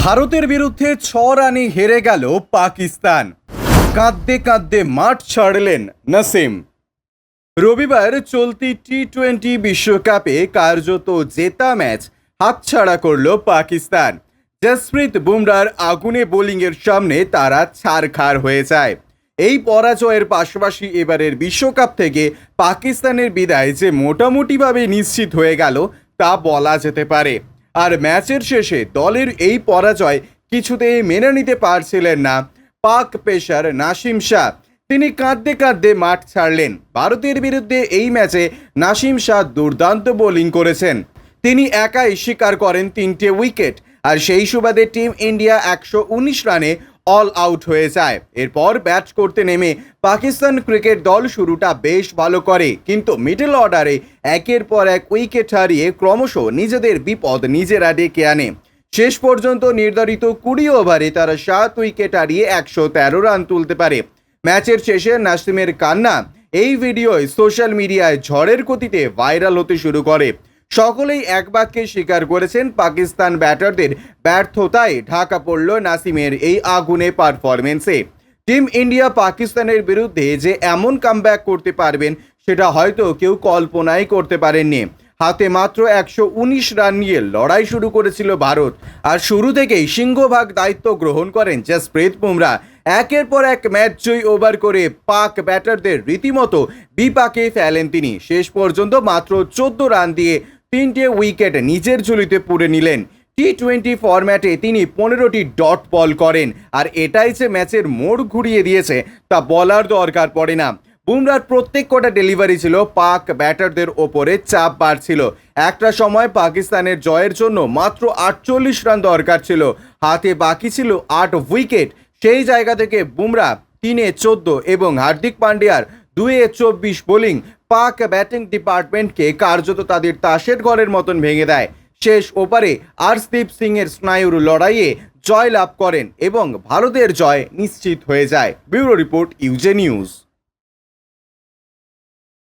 ভারতের বিরুদ্ধে ছ রানে হেরে গেল পাকিস্তান। কাঁদতে কাঁদতে মাঠ ছাড়লেন নাসিম। রবিবার চলতি টি টোয়েন্টি বিশ্বকাপে কার্যত জেতা ম্যাচ হাতছাড়া করল পাকিস্তান। জসপ্রীত বুমরার আগুনে বোলিংয়ের সামনে তারা ছারখার হয়ে যায়। এই পরাজয়ের পাশাপাশি এবারের বিশ্বকাপ থেকে পাকিস্তানের বিদায় যে মোটামুটিভাবে নিশ্চিত হয়ে গেল, তা বলা যেতে পারে। আর ম্যাচের শেষে দলের এই পরাজয় কিছুতেই মেনে নিতে পারছিলেন না পাক পেশার নাসিম শাহ। তিনি কাঁদতে কাঁদতে মাঠ ছাড়লেন। ভারতের বিরুদ্ধে এই ম্যাচে নাসিম শাহ দুর্দান্ত বোলিং করেছেন। তিনি একাই স্বীকার করেন তিনটে উইকেট। আর সেই সুবাদে টিম ইন্ডিয়া একশো উনিশ রানে অল আউট হয়ে যায়। এরপর ব্যাট করতে নেমে পাকিস্তান ক্রিকেট দল শুরুটা বেশ ভালো করে। কিন্তু মিডল অর্ডারে একের পর এক উইকেট হারিয়ে ক্রমশ নিজেদের বিপদ নিজেরা ডেকে আনে। শেষ পর্যন্ত নির্ধারিত কুড়ি ওভারে তারা সাত উইকেট হারিয়ে একশো তেরো রান তুলতে পারে। ম্যাচের শেষে নাসিমের কান্না এই ভিডিওয় সোশ্যাল মিডিয়ায় ঝড়ের গতিতে ভাইরাল হতে শুরু করে। সকলেই এক বাক্যে স্বীকার করেছেন পাকিস্তান ব্যাটারদের ব্যর্থতায় ঢাকা পড়ল নাসিমের এই আগুনে পারফরমেন্সে টিম ইন্ডিয়া পাকিস্তানের বিরুদ্ধে যে এমন কামব্যাক করতে পারবেন, সেটা হয়তো কেউ কল্পনাই করতে পারেননি। হাতে মাত্র একশো উনিশ রান নিয়ে লড়াই শুরু করেছিল ভারত। আর শুরু থেকেই সিংহভাগ দায়িত্ব গ্রহণ করেন জসপ্রীত বুমরা। একের পর এক ম্যাচ জয়ী ওভার করে পাক ব্যাটারদের রীতিমতো বিপাকে ফেলেন তিনি। শেষ পর্যন্ত মাত্র চোদ্দ রান দিয়ে তিনটে উইকেট নিজের ঝুলিতে পুরে নিলেন। টি টোয়েন্টি ফরম্যাটে তিনি পনেরোটি ডট বল করেন, আর এটাই যে ম্যাচের মোড় ঘুরিয়ে দিয়েছে, তা বলার দরকার পড়ে না। বুমরার প্রত্যেক কটা ডেলিভারি ছিল পাক ব্যাটারদের ওপরে চাপ বাড়ছিল। একটা সময় পাকিস্তানের জয়ের জন্য মাত্র আটচল্লিশ রান দরকার ছিল। হাতে বাকি ছিল আট উইকেট। সেই জায়গা থেকে বুমরা, তিনে চোদ্দ এবং হার্দিক পান্ডিয়ার দুয়ে চব্বিশ বোলিং, পাক ব্যাটিং ডিপার্টমেন্টকে কার্যত তাদের তাসের ঘরের মতন ভেঙে দেয়। শেষ ওপারে আরশদীপ সিংয়ের স্নায়ুর লড়াইয়ে জয় লাভ করেন এবং ভারতের জয় নিশ্চিত হয়ে যায়। Bureau report, U J news.